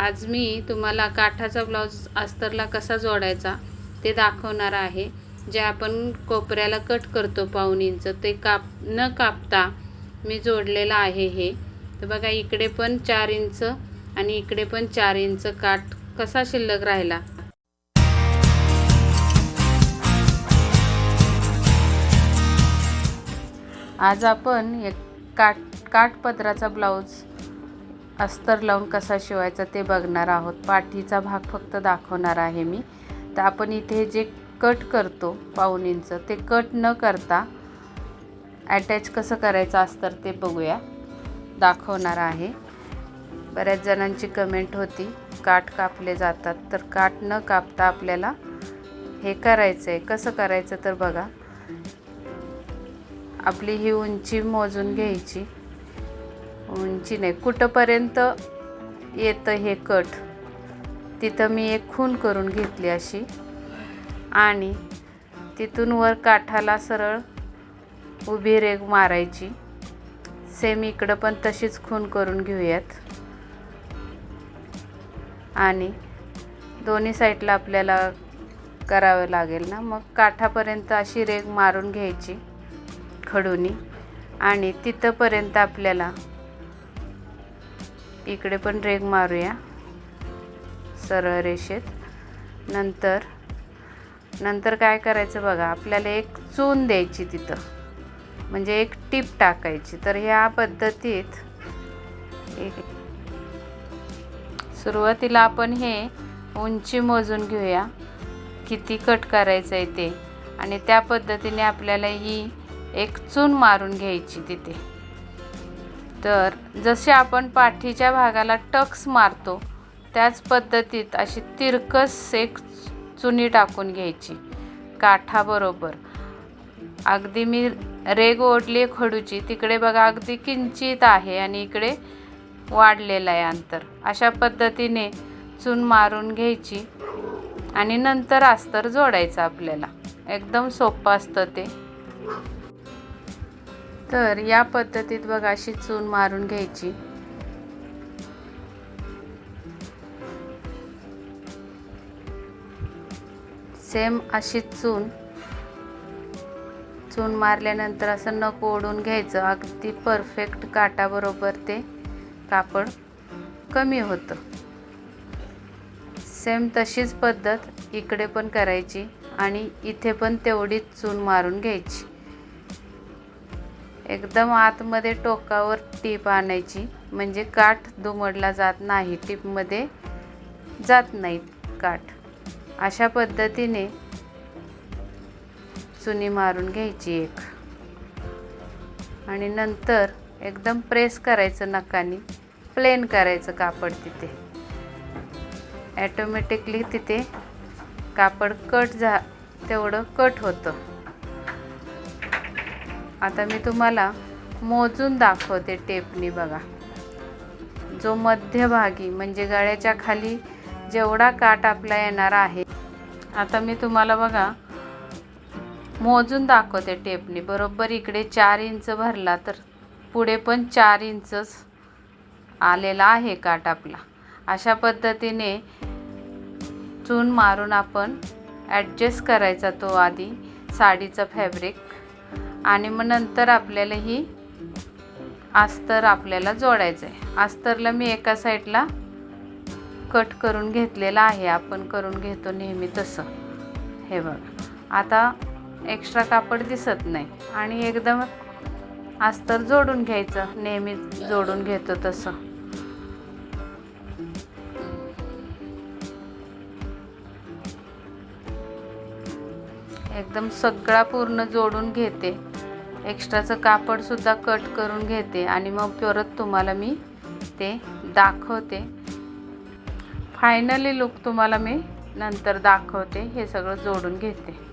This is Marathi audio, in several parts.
आज मी तुम्हाला काठाचा ब्लाऊज अस्तरला कसा जोडायचा ते दाखवणार आहे. जे आपण कोपऱ्याला कट करतो पाहुणींचं इंच ते काप न कापता मी जोडलेलं आहे हे. तर बघा इकडे पण चार इंच आणि इकडे पण चार इंच काठ कसा शिल्लक राहिला. आज आपण एक काठ काठपदराचा ब्लाऊज अस्तर लावून कसा शिवायचा ते बघणार आहोत. पाठीचा भाग फक्त दाखवणार आहे मी. तर आपण इथे जे कट करतो पाहुणींचं इंच ते कट न करता अटॅच कसं करायचं अस्तर ते बघूया. दाखवणार आहे. बऱ्याच जणांची कमेंट होती काठ कापले जातात. तर काठ न कापता आपल्याला हे करायचं आहे कसं करायचं तर बघा. आपली ही उंची मोजून घ्यायची. उंची नाही. कुठंपर्यंत येतं हे कट तिथं मी एक खून करून घेतली अशी. आणि तिथून वर काठाला सरळ उभी रेग मारायची. सेम इकडं पण तशीच खून करून घेऊयात. आणि दोन्ही साईडला आपल्याला करावं लागेल ना? मग काठापर्यंत अशी रेग मारून घ्यायची खडूनी. आणि तिथंपर्यंत आपल्याला इकडे पण रेग मारूया. सरळ रेषेत. नंतर नंतर काय करायचं बघा आपल्याला एक चून द्यायची तिथं. म्हणजे एक टीप टाकायची. तर ह्या पद्धतीत एक सुरुवातीला आपण हे उंची मोजून घेऊया. किती कट करायचं आहे ते. आणि त्या पद्धतीने आपल्याला ही एक चून मारून घ्यायची तिथे. तर जसे आपण पाठीच्या भागाला टक्स मारतो त्याच पद्धतीत अशी तिरकस एक चुनी टाकून घ्यायची काठाबरोबर अगदी मी रेग ओढली खडूची तिकडे बघा अगदी किंचित आहे आणि इकडे वाढलेलं आहे अंतर. अशा पद्धतीने चून मारून घ्यायची आणि नंतर अस्तर जोडायचं आपल्याला. एकदम सोपं असतं ते. तर या पद्धतीत बघा अशी चून मारून घ्यायची. सेम अशी चून. चून मारल्यानंतर असं नक ओढून घ्यायचं. अगदी परफेक्ट काटाबरोबर ते कापड कमी होतं. सेम तशीच पद्धत इकडे पण करायची आणि इथे पण तेवढीच चून मारून घ्यायची. एकदम आतमध्ये टोकावर टीप आणायची. म्हणजे काठ दुमडला जात नाही. टीपमध्ये जात नाही काठ. अशा पद्धतीने चुनी मारून घ्यायची एक. आणि नंतर एकदम प्रेस करायचं नकानी. प्लेन करायचं कापड तिथे. ॲटोमॅटिकली तिथे कापड कट झा तेवढं कट होतं. आता मी तुम्हाला मोजून दाखवते टेपनी बघा. जो मध्यभागी म्हणजे गळ्याच्या खाली जेवढा काट आपला येणार आहे आता मी तुम्हाला बघा मोजून दाखवते टेपनी. बरोबर इकडे चार इंच भरला तर पुढे पण चार इंचच आलेला आहे काट आपला. अशा पद्धतीने चून मारून आपण ॲडजस्ट करायचा तो आधी साडीचं फॅब्रिक आणि मग नंतर आपल्याला ही अस्तर आपल्याला जोडायचं आहे. अस्तरला मी एका साईडला कट करून घेतलेला आहे. आपण करून घेतो नेहमी तसं. हे बघा. आता एक्स्ट्रा कापड दिसत नाही. आणि एकदम अस्तर जोडून घ्यायचं. नेहमी जोडून घेतो तसं. एकदम सगळा पूर्ण जोडून घेते. एक्स्ट्राचं कापडसुद्धा कट करून घेते आणि मग परत तुम्हाला मी ते दाखवते. फायनली लुक तुम्हाला मी नंतर दाखवते. हे सगळं जोडून घेते.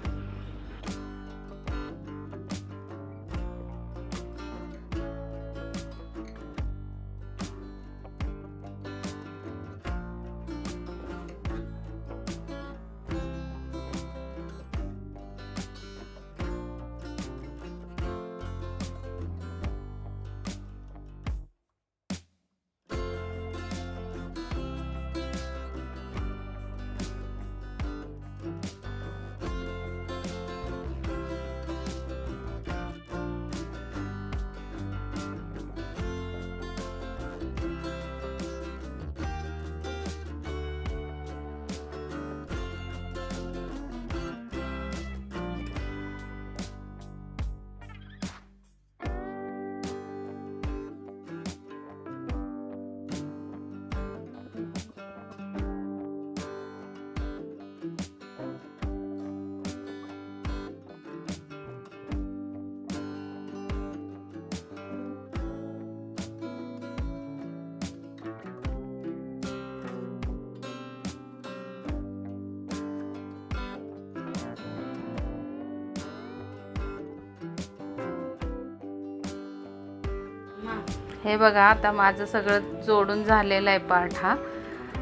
हे बघा आता माझं सगळं जोडून झालेलं आहे पार्ट हा.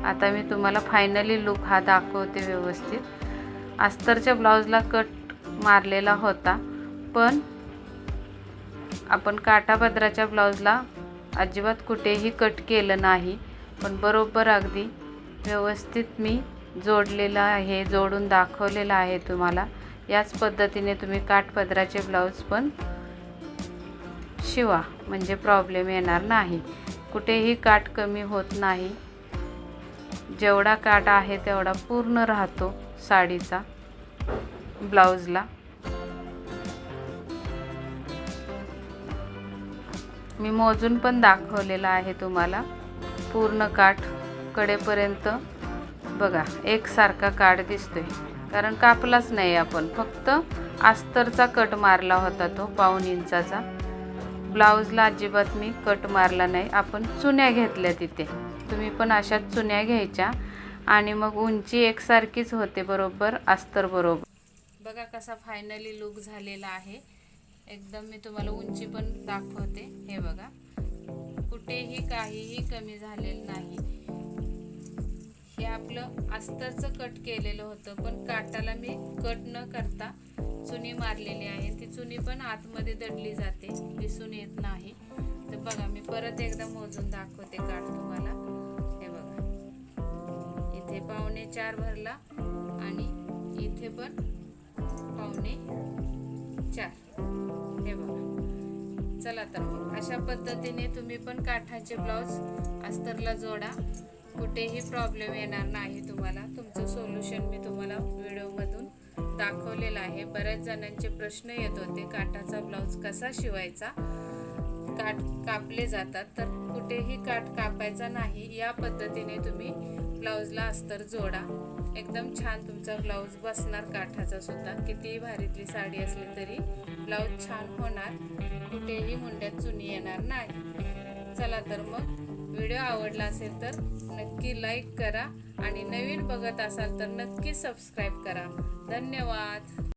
आता मी तुम्हाला फायनली लुक हा दाखवते व्यवस्थित. अस्तरच्या ब्लाऊजला कट मारलेला होता पण आपण काठापदराच्या ब्लाऊजला अजिबात कुठेही कट केलं नाही. पण बरोबर अगदी व्यवस्थित मी जोडलेलं आहे जोडून दाखवलेलं आहे तुम्हाला. याच पद्धतीने तुम्ही काठपदराचे ब्लाऊज पण शिवा म्हणजे प्रॉब्लेम येणार नाही. कुठेही काठ कमी होत नाही. जेवढा काठ आहे तेवढा पूर्ण राहतो साडीचा ब्लाऊजला. मी मोजून पण दाखवलेला आहे तुम्हाला. पूर्ण काठ कडेपर्यंत. बघा एकसारखा काठ दिसतोय. कारण कापलाच नाही आपण. फक्त अस्तरचा कट मारला होता तो पाऊन इंचाचा. ब्लाऊजला अजिबात मी कट मारला नाही. आपण चुन्या घेतल्या तिथे. तुम्ही पण अशाच चुन्या घ्यायच्या. आणि मग उंची एकसारखीच होते बरोबर अस्तर बरोबर. बघा कसा फायनली लुक झालेला आहे. एकदम मी तुम्हाला उंची पण दाखवते. हे बघा. कुठेही काहीही कमी झालेलं नाही. हे आपलं अस्तरचं कट केलेलं होतं पण काटाला मी कट न करता चुनी मारलेली आहे. ती चुनी पण आतमध्ये दडली जाते दिसून येत नाही. तर बघा मी परत एकदा मोजून दाखवते काठ तुम्हाला. हे बघा. इथे पावणे चार भरला आणि इथे पण पावणे चार. हे बघा. चला तर मग अशा पद्धतीने तुम्ही पण काठाचे ब्लाऊज अस्तरला जोडा. कुठेही प्रॉब्लेम येणार नाही तुम्हाला. तुमचं सोल्युशन मी तुम्हाला व्हिडिओमधून दाखवलेलं आहे. बऱ्याच जणांचे प्रश्न येत होते काठाचा ब्लाऊज कसा शिवायचा? काठ कापले जातात तर कुठेही काठ कापायचा नाही या पद्धतीने तुम्ही ब्लाऊजला अस्तर जोडा. एकदम छान तुमचा ब्लाऊज बसणार काठाचा सुद्धा. कितीही भारीतली साडी असली तरी ब्लाऊज छान होणार. कुठेही मुंड्यात चुनी येणार नाही. चला तर मग व्हिडिओ आवडला असेल तर नक्की लाईक करा आणि नवीन बघत असाल तर नक्की सबस्क्राईब करा. धन्यवाद.